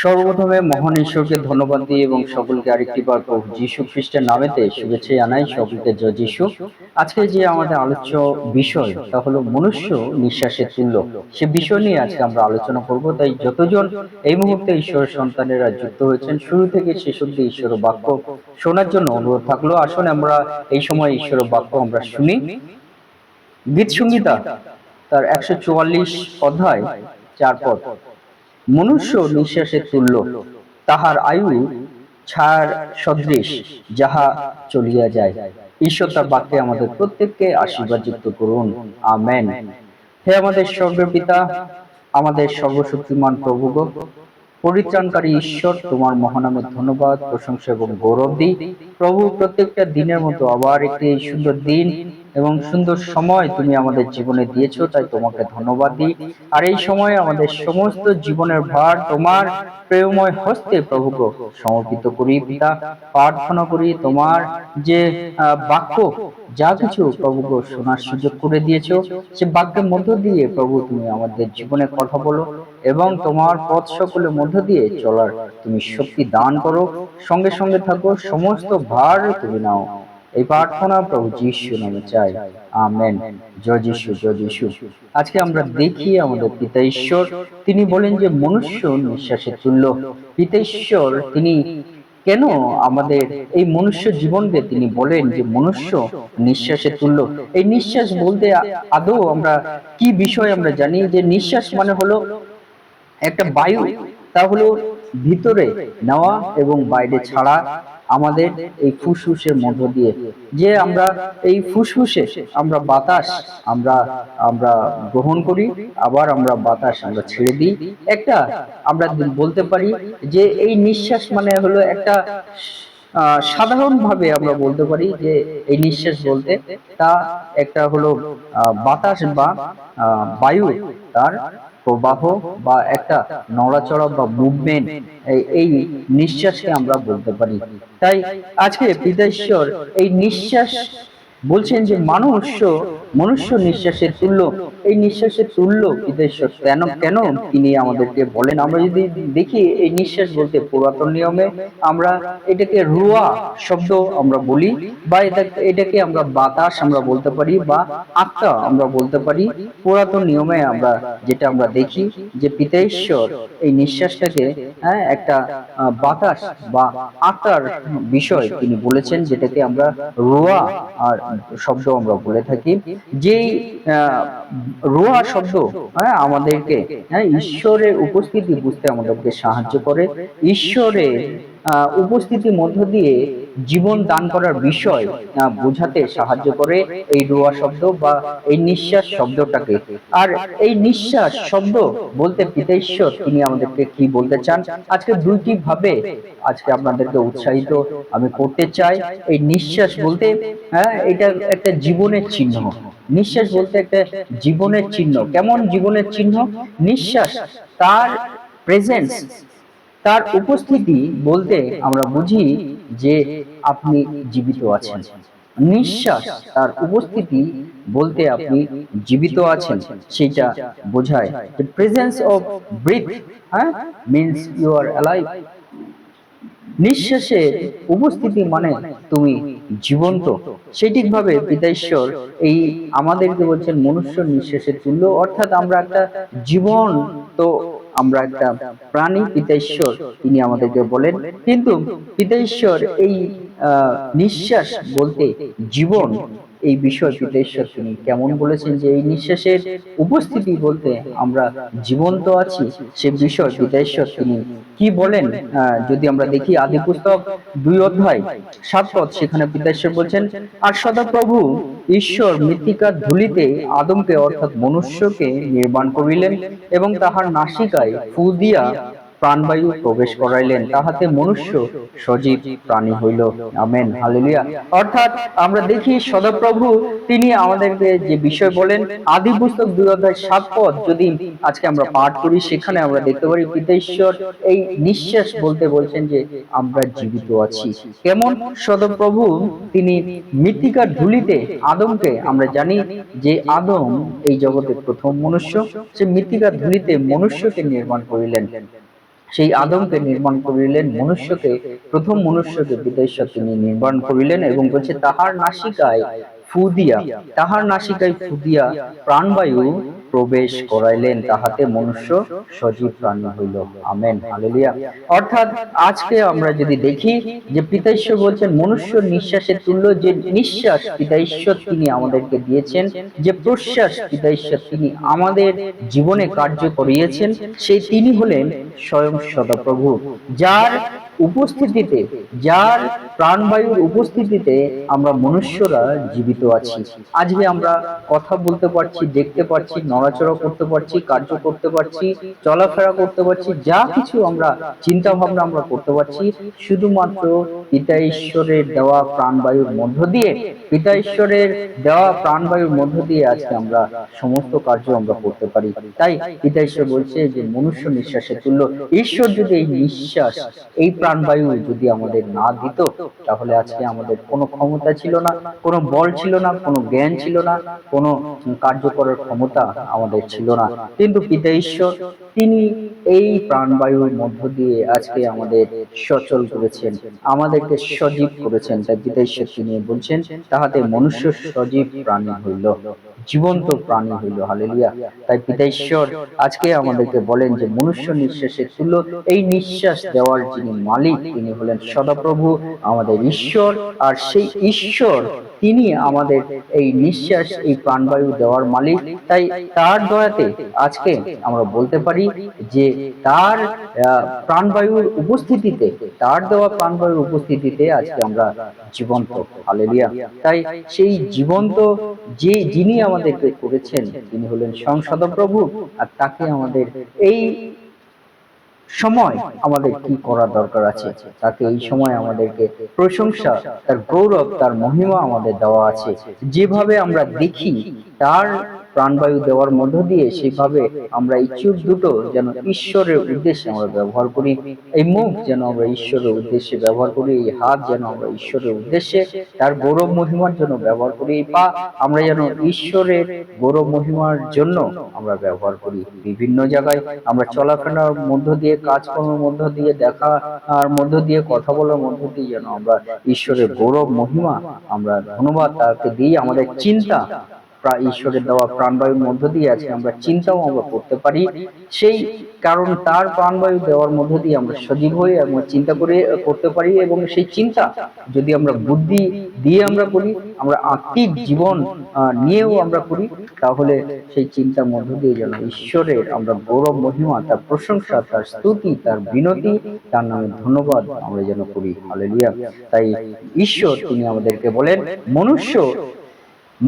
সর্বপ্রথমে মহান ঈশ্বরকে ধন্যবাদ দিই এবং সকলকে আরেকটি বার প্রভু যীশু খ্রিস্টের নামেতে শুভেচ্ছা জানাই, সকলকে জয় যীশু। আজকে যে আমাদের আলোচ্য বিষয়, তা হলো মনুষ্য নিঃশ্বাসের তুল্য। সে বিষয় নিয়ে আজকে আমরা আলোচনা করব, তাই যতজন এই মুহূর্তে ঈশ্বরের সন্তানেরা যুক্ত হয়েছেন, শুরু থেকে শেষ অব্দি ঈশ্বর বাক্য শোনার জন্য অনুরোধ থাকল। আসলে আমরা এই সময় ঈশ্বরের বাক্য আমরা শুনি। গীত সংগীতা তার একশো চুয়াল্লিশ অধ্যায়, চার পদ। মনুষ্য নিঃশ্বাসের তুল্য তাহার আয়ু ছাড় সদৃশ যাহা চলিয়া যায়। ঈশ্বর তার বাক্যে আমাদের প্রত্যেককে আশীর্বাদ যুক্ত করুন। আমেন। হে আমাদের স্বর্গের পিতা আমাদের সর্বশক্তিমান প্রভু পরিত্রাণকারী ঈশ্বর তোমার মহানামের ধন্যবাদ প্রশংসা এবং গৌরব দিই। প্রভু প্রত্যেকটা দিনের মতো আবার একটি সুন্দর দিন এবং সুন্দর সময় তুমি আমাদের জীবনে দিয়েছ তাই তোমাকে ধন্যবাদ দিই। আর এই সময় আমাদের সমস্ত জীবনের ভার তোমার প্রেমময় হস্তে প্রভুকে। সমর্পিত করি পিতা প্রার্থনা করি তোমার যে বাক্য যা কিছু প্রভুকে শোনার সুযোগ করে দিয়েছ সে বাক্যের মধ্য দিয়ে প্রভু তুমি আমাদের জীবনে কথা বলো এবং তোমার পথ সকলের মধ্য দিয়ে চলার তুমি শক্তি দান করো সঙ্গে সঙ্গে থাকো সমস্ত ভার তুমি নাও। এই প্রার্থনা প্রভু যিশু নামে চাই। আমেন। জয় যিশু জয় যিশু। আজকে আমরা দেখি আমাদের পিতা ঈশ্বর। তিনি বলেন যে মনুষ্য নিঃশ্বাসে তুল্য। পিতা ঈশ্বর, তিনি কেন আমাদের এই মনুষ্য জীবনকে তিনি বলেন যে মনুষ্য নিঃশ্বাসে তুল্য? এই নিঃশ্বাস বলতে আদৌ আমরা কি বিষয় আমরা জানি? যে নিঃশ্বাস মানে হলো একটা বায়ু। তা হলো ভিতরে নেওয়া এবং বাইরে ছাড়া। আমাদের এই ফুসফুসের মধ্য দিয়ে, যে আমরা এই ফুসফুসে আমরা বাতাস আমরা আমরা গ্রহণ করি, আবার আমরা বাতাস আমরা ছেড়ে দিই। একটা আমরা বলতে পারি যে এই নিঃশ্বাস মানে হলো একটা সাধারণভাবে আমরা বলতে পারি যে এই নিঃশ্বাস বলতে তা একটা হলো বাতাস বা বায়ু তার প্রবাহ বা একটা নড়াচড়া বা মুভমেন্ট এই নিঃশ্বাসকে আমরা বলতে পারি। তাই আজকে পিতাশ্বর এই নিঃশ্বাস বলছেন যে মানুষ মনুষ্য নিঃশ্বাসের তুল্য। এই নিঃশ্বাসের তুল্য পিতাশ্বর কেন কেন তিনি আমাদেরকে বলেন? আমরা যদি দেখি, এই নিঃশ্বাস বলতে পুরাতন নিয়মে আমরা এটাকে রুয়া শব্দ আমরা বলি, বা এটা, এটাকে আমরা বাতাস আমরা বলতে পারি, বা আত্মা আমরা বলতে পারি। পুরাতন নিয়মে আমরা যেটা আমরা দেখি, যে পিতাশ্বর এই নিঃশ্বাসটাকে হ্যাঁ একটা বাতাস বা আত্মার বিষয় তিনি বলেছেন, যেটাকে আমরা রোয়া আর শব্দ আমরা বলে থাকি। যেই রোয়া শব্দ হ্যাঁ আমাদেরকে হ্যাঁ ঈশ্বরের উপস্থিতি বুঝতে আমাদেরকে সাহায্য করে ঈশ্বরের উপস্থিতির মধ্য দিয়ে জীবন দান করার বিষয় বোঝাতে সাহায্য করে এই রোয়া শব্দ বা এই নিঃশ্বাস শব্দটাকে। আর এই নিঃশ্বাস শব্দ বলতে পিতেশ্বর, তিনি আমাদেরকে কি বলতে চান? আজকে দুইটি ভাবে আজকে আপনাদেরকে উৎসাহিত আমি করতে চাই। এই নিঃশ্বাস বলতে হ্যাঁ এটা একটা জীবনের চিহ্ন। নিঃশ্বাস বলতে একটা জীবনের চিহ্ন। কেমন জীবনের চিহ্ন? নিঃশ্বাস, তার প্রেজেন্স তার উপস্থিতি বলতে আমরা বুঝি যে আপনি জীবিত আছেন। নিঃশ্বাস তার উপস্থিতি বলতে আপনি জীবিত আছেন, সেটা বোঝায় the presence of breath হ্যাঁ? means you are alive নিঃশ্বাসের উপস্থিতি মানে তুমি জীবন্ত। সেটিকভাবে পিতাশ্বর এই আমাদেরকে বলছেন মনুষ্য নিঃশ্বাসের তুল্য। অর্থাৎ আমরা একটা জীবন তো আমরা একটা প্রাণী পিতাশ্বর তিনি আমাদেরকে বলেন। কিন্তু পিতাশ্বর এই নিঃশ্বাস বলতে জীবন। এই বিষয় পিতেশ্বর তিনি কেমন বলেছেন যে এই নিঃশ্বাসের উপস্থিতি বলতে আমরা জীবন্ত আছি, সে বিষয় পিতেশ্বর তিনি কি বলেন? যদি আমরা দেখি আদি পুস্তক দুই অধ্যায় সাত পদ, সেখানে পিতেশ্বর বলছেন, আর সদাপ্রভু ঈশ্বর মৃত্তিকার ধুলিতে আদমকে অর্থাৎ মনুষ্যকে নির্মাণ করিলেন এবং তাহার নাসিকায় ফু দিয়া প্রাণবায়ু প্রবেশ করাইলেন, তাহাতে মনুষ্য সজীব প্রাণী হইল। Amen, hallelujah. অর্থাৎ আমরা দেখি সদাপ্রভু, তিনি আমাদেরকে যে বিষয় বলেন, আদি পুস্তক দুই অধ্যায় সাত পদ, যদি আজকে আমরা পাঠ করি, সেখানে আমরা দেখতে পারি পিতেশ্বর এই নিঃশ্বাস বলতে বলছেন যে, আমরা জীবিত আছি। কেমন সদপ্রভু, তিনি মৃত্তিকার ধুলিতে আদমকে আমরা জানি যে আদম এই জগতের প্রথম মনুষ্য, সে মৃত্তিকার ধুলিতে মনুষ্যকে নির্মাণ করিলেন। সেই আদমকে নির্মাণ করিলেন মনুষ্যকে, প্রথম মনুষ্যকে বিদেশ তিনি নির্মাণ করিলেন এবং বলছে, তাহার নাসিকায় ফু দিয়া তাহার নাসিকায় ফু দিয়া প্রাণবায়ু প্রবেশ করাইলেন, তাহাতে মনুষ্য সজীব প্রাণী হইল। Amen, hallelujah. অর্থাৎ আজকে আমরা যদি দেখি যে পিতা ঈশ্বর বলছেন, মনুষ্য নিঃশ্বাসের তুল্য যে নিঃশ্বাস পিতা ঈশ্বর তিনি আমাদেরকে দিয়েছেন, যে প্রশ্বাস পিতাইশ্বর তিনি আমাদের জীবনে কার্য করিয়েছেন, সেই তিনি হলেন স্বয়ং সদাপ্রভু, যার উপস্থিতিতে, যার প্রাণবায়ুর উপস্থিতিতে আমরা মনুষ্যরা জীবিত আছি। আজকে আমরা কথা বলতে পারছি, দেখতে পারছি, নড়াচড়া করতে পারছি, কার্য করতে পারছি, চলাফেরা করতে পারছি, যা কিছু আমরা চিন্তা ভাবনা আমরা করতে পারছি, শুধুমাত্র পিতা ঈশ্বরের দেওয়া প্রাণবায়ুর মধ্য দিয়ে, পিতা ঈশ্বরের দেওয়া প্রাণবায়ুর মধ্য দিয়ে আজকে আমরা সমস্ত কার্য আমরা করতে পারি। তাই পিতা ঈশ্বর বলছে যে, মনুষ্য নিঃশ্বাসে তুল্য। ঈশ্বর যদি এই নিঃশ্বাস, এই প্রাণবায়ু যদি আমাদের না দিত, তাহলে আজকে আমাদের কোনো ক্ষমতা ছিল না, কোনো বল ছিল না, কোনো জ্ঞান ছিল না, কোনো কার্য করার ক্ষমতা আমাদের ছিল না। কিন্তু পিতা ঈশ্বর, তিনি এই প্রাণবায়ুর মধ্য দিয়ে আজকে আমাদের সচল করেছেন। আমাদেরকে সজীব করেছেন তাই বিদেশে তিনি বলছেন তাহাতে মনুষ্য সজীব প্রাণী হইল। জীবন্ত প্রাণী হইল, হালেলুয়া। তাই পিতা ঈশ্বর আজকে আমাদেরকে বলেন যে, মনুষ্য নিঃশ্বাসের তুল্য, এই নিঃশ্বাস দেওয়ার যিনি মালিক, তিনি হলেন সদাপ্রভু, আমাদের ঈশ্বর, আর সেই ঈশ্বর, তিনি আমাদের এই নিঃশ্বাস, এই প্রাণবায়ু দেওয়ার মালিক। তাই তার দয়াতে আজকে আমরা বলতে পারি যে, তার প্রাণবায়ুর উপস্থিতিতে, তার দেওয়া প্রাণবায়ুর উপস্থিতিতে আজকে আমরা জীবন্ত, হালেলিয়া। তাই সেই জীবন্ত, যে যিনি আমাদেরকে করেছেন। তিনি হলেন সংসদ প্রভু, আর তাকে আমাদের এই সময় আমাদের কি করার দরকার আছে? তাকে এই সময় আমাদেরকে প্রশংসা, তার গৌরব, তার মহিমা আমাদের দেওয়া আছে। যেভাবে আমরা দেখি, তার প্রাণবায়ু দেওয়ার মধ্য দিয়ে সেভাবে আমরা এই চোখ দুটো যেন ঈশ্বরের উদ্দেশ্যে আমরা ব্যবহার করি। এই মুখ যেন আমরা ঈশ্বরের উদ্দেশ্যে ব্যবহার করি, এই হাত যেন আমরা ঈশ্বরের উদ্দেশ্যে, তার গৌরব মহিমার জন্য ব্যবহার করি পা আমরা যেন ঈশ্বরের গৌরব মহিমার জন্য আমরা ব্যবহার করি। বিভিন্ন জায়গায় আমরা চলাফেরার মধ্য দিয়ে, কাজকর্মের মধ্য দিয়ে দেখা আর মধ্য দিয়ে, কথা বলার মধ্য দিয়ে যেন আমরা ঈশ্বরের গৌরব মহিমা আমরা ধন্যবাদ তাকে দিয়ে আমাদের চিন্তা ঈশ্বরের দেওয়া প্রাণবায়ুর মধ্য দিয়ে আছে আমরা চিন্তাও আমরা করতে পারি। সেই কারণ তার প্রাণবায়ু দেওয়ার মধ্য দিয়ে আমরা সজীব হয়ে এবং চিন্তা করে করতে পারি এবং সেই চিন্তা যদি আমরা বুদ্ধি দিয়ে আমরা করি, আমরা আত্মিক জীবন নিয়েও আমরা করি, তাহলে সেই চিন্তার মধ্য দিয়ে যেন ঈশ্বরের আমরা গৌরব, মহিমা, তার প্রশংসা, তার স্তুতি, তার বিনতি, তার নামে ধন্যবাদ আমরা যেন করি। হালেলুয়া তাই ঈশ্বর, তিনি আমাদেরকে বলেন, মনুষ্য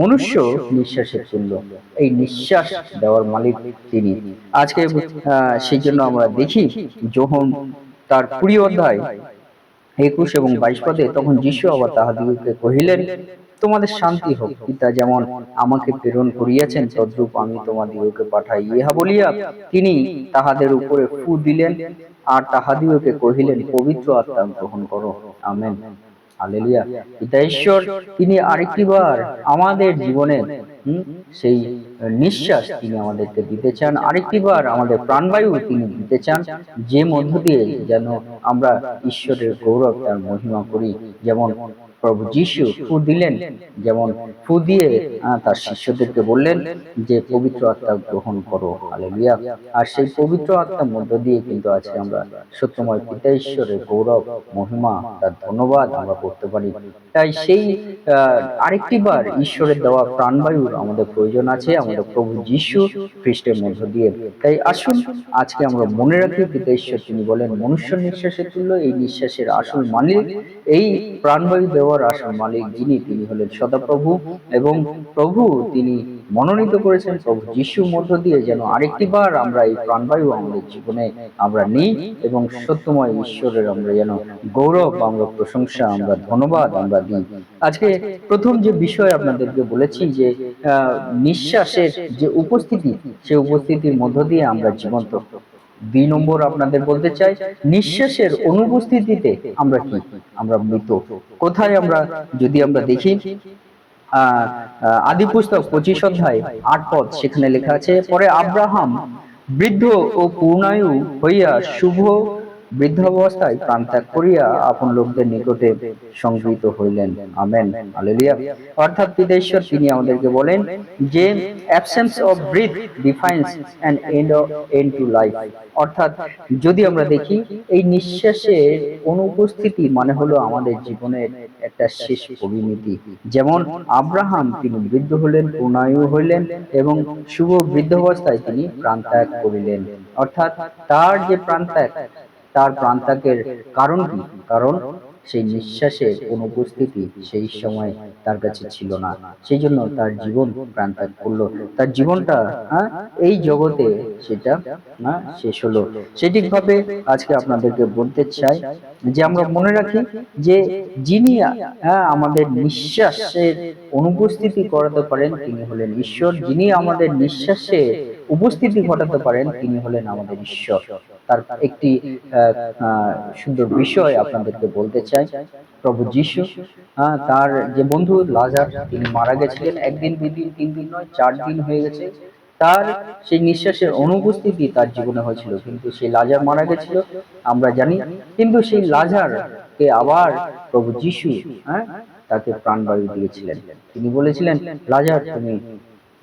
মনুষ্য নিঃশ্বাসের তুল্য। এই নিঃশ্বাস দেওয়ার মালিক তিনি। আজকে সেই জন্য আমরা দেখি যখন তার কুড়ি অধ্যায় একুশ এবং বাইশ পদে তখন যিশু আবার তাহাদিগকে কহিলেন তোমাদের শান্তি হোক পিতা যেমন আমাকে প্রেরণ করিয়াছেন তদ্রূপ আমি তোমাদিগকে পাঠাই ইহা বলিয়া তিনি তাহাদের উপরে ফু দিলেন আর তাহাদিগকে কহিলেন পবিত্র আত্মা গ্রহণ করো। আমেন। হালেলুয়া। পিতা ঈশ্বর তিনি আরেকটিবার আমাদের জীবনে হুম, সেই নিঃশ্বাস তিনি আমাদেরকে দিতে চান। আরেকটিবার আমাদের প্রাণবায়ু তিনি দিতে চান, যে মধ্য দিয়ে যেন আমরা ঈশ্বরের গৌরব তার মহিমা করি। যেমন প্রভু যিশু ফু দিলেন, যেমন ফু দিয়ে তার শিষ্যদেরকে বললেন যে, পবিত্র আত্মা গ্রহণ করো। হালেলুয়া। আর সেই পবিত্র আত্মার মধ্য দিয়ে কিন্তু আজকে আমরা সত্যময় পিতা ঈশ্বরের গৌরব, মহিমা, তার ধন্যবাদ আমরা করতে পারি। তাই সেই আরেকটি বার ঈশ্বরের দেওয়া প্রাণবায়ুর আমাদের প্রয়োজন আছে আমাদের প্রভু যিশু খ্রিস্টের মধ্য দিয়ে। তাই আসুন আজকে আমরা মনে রাখি পিতা ঈশ্বর তিনি বলেন মনুষ্য নিঃশ্বাসের তুল্য এই নিঃশ্বাসের আসল মালিক এই প্রাণবায়ু দেওয়ার আসল মালিক যিনি, তিনি হলেন সদাপ্রভু এবং প্রভু তিনি মনোনীত করেছেন প্রভু যিশুর মধ্য দিয়ে যেন আরেকটি বার আমরা এই প্রাণবায়ু আমাদের জীবনে আমরা নিই এবং সত্যময় ঈশ্বরের আমরা যেন গৌরব আমরা প্রশংসা, আমরা ধন্যবাদ আমরা দিই। আজকে প্রথম যে বিষয় আপনাদেরকে বলেছি যে নিঃশ্বাসের যে উপস্থিতি, সেই উপস্থিতির মধ্য দিয়ে আমরা জীবন্ত দুই নম্বর আপনাদের বলতে চাই, নিঃশ্বাসের অনুপস্থিতিতে আমরা কি? আমরা মৃত। কোথায় আমরা? যদি আমরা দেখি আদি পুস্তক পঁচিশ অধ্যায় আট পদ সেখানে লেখা আছে, পরে আব্রাহাম বৃদ্ধ ও পূর্ণায়ু হইয়া শুভ বৃদ্ধাবস্থায় প্রাণত্যাগ করিয়া আপন লোকদের নিকটে সংগৃহীত হইলেন। আমেন। অর্থাৎ পিতেশ্বর তিনি আমাদেরকে বলেন যে absence of breath defines end end to life অর্থাৎ যদি আমরা দেখি, এই নিঃশ্বাসের অনুপস্থিতি মানে হলো আমাদের জীবনের একটা শেষ পরিণতি। যেমন আব্রাহাম তিনি বৃদ্ধ হলেন পূর্ণায়ু হইলেন এবং শুভ বৃদ্ধ অবস্থায় তিনি প্রাণত্যাগ করিলেন। অর্থাৎ তার যে প্রাণত্যাগ তার প্রাণত্যাগের কারণ কি? কারণ সেই নিঃশ্বাসের অনুপস্থিতি সেই সময় তার কাছে ছিল না। সেই জন্য তার জীবন প্রাণত্যাগ করল। তার জীবনটা হ্যাঁ, এই জগতে সেটা হ্যাঁ, শেষ হলো। সেটিকভাবে আজকে আপনাদেরকে বলতে চাই যে আমরা মনে রাখি যে যিনি হ্যাঁ, আমাদের নিঃশ্বাসের অনুপস্থিতি করাতে পারেন তিনি হলেন ঈশ্বর। যিনি আমাদের নিঃশ্বাসের উপস্থিতি ঘটাতে পারেন তিনি হলেন আমাদের ঈশ্বর। তার একটি সুন্দর বিষয় আপনাদেরকে বলতে চাই। প্রভু যিশু তার যে বন্ধু লাজার তিনি মারা গেছিলেন একদিন দুই দিন তিন দিন নয় চার দিন হয়ে গেছে। তার সেই নিঃশ্বাসের অনুপস্থিতি তার জীবনে হয়েছিল। কিন্তু সেই লাজার মারা গেছিল। আমরা জানি কিন্তু সেই লাজারকে আবার প্রভু যিশু হ্যাঁ তাকে প্রাণবায়ু দিয়েছিলেন। তিনি বলেছিলেন লাজার তুমি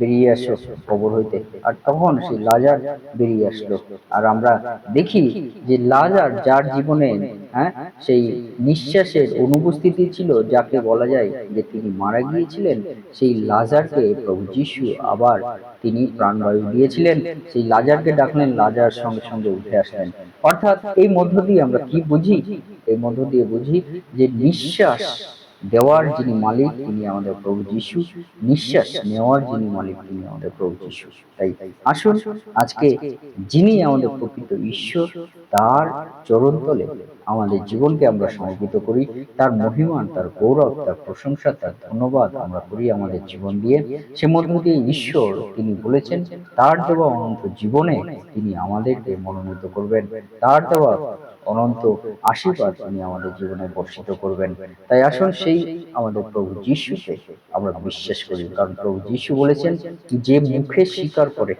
বেরিয়ে আসো কবর হইতে। আর তখন সেই লাজার বেরিয়ে আসলো। আর আমরা দেখি যে লাজার যার জীবনে হ্যাঁ সেই নিঃশ্বাসের অনুপস্থিতি ছিল যাকে বলা যায় যে তিনি মারা গিয়েছিলেন, সেই লাজারকে প্রভু যিশু আবার তিনি প্রাণবায়ু দিয়েছিলেন। সেই লাজারকে ডাকলেন, লাজার, সঙ্গে সঙ্গে উঠে আসলেন। অর্থাৎ এই মধ্য দিয়ে আমরা কি বুঝি? এই মধ্য দিয়ে বুঝি যে নিঃশ্বাস দেওয়ার যিনি মালিক তিনি আমাদের প্রভু যিশু। নিঃশ্বাস নেওয়ার যিনি মালিক তিনি আমাদের প্রভু যিশু। তাই আসুন আজকে যিনি আমাদের প্রকৃত ঈশ্বর তার চরণ তলে আমাদের জীবনকে আমরা সমর্পিত করি তার মহিমান তার গৌরব তার প্রশংসা তার ধন্যবাদ আমরা করি আমাদের জীবন দিয়ে। সে মধ্য দিয়ে ঈশ্বর তিনি বলেছেন তার দেওয়া অনন্ত জীবনে তিনি আমাদেরকে মনোনীত করবেন। তার দেওয়া অনন্ত আশীর্বাদ তিনি আমাদের জীবনে বর্ষিত করবেন। তাই আসুন সেই আমাদের প্রভু যিশুকে আমরা বিশ্বাস করি। কারণ প্রভু যিশু বলেছেন যে মুখে স্বীকার করে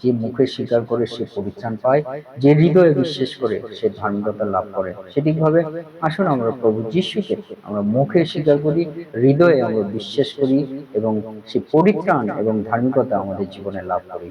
যে মুখে স্বীকার করে সে পরিত্রাণ পায়, যে হৃদয়ে বিশ্বাস করে সে ধার্মিকতা লাভ করে। সেটিকভাবে আসুন আমরা প্রভু যিশুকে আমরা মুখে স্বীকার করি, হৃদয়ে আমরা বিশ্বাস করি এবং সে পরিত্রাণ এবং ধার্মিকতা আমাদের জীবনে লাভ করি।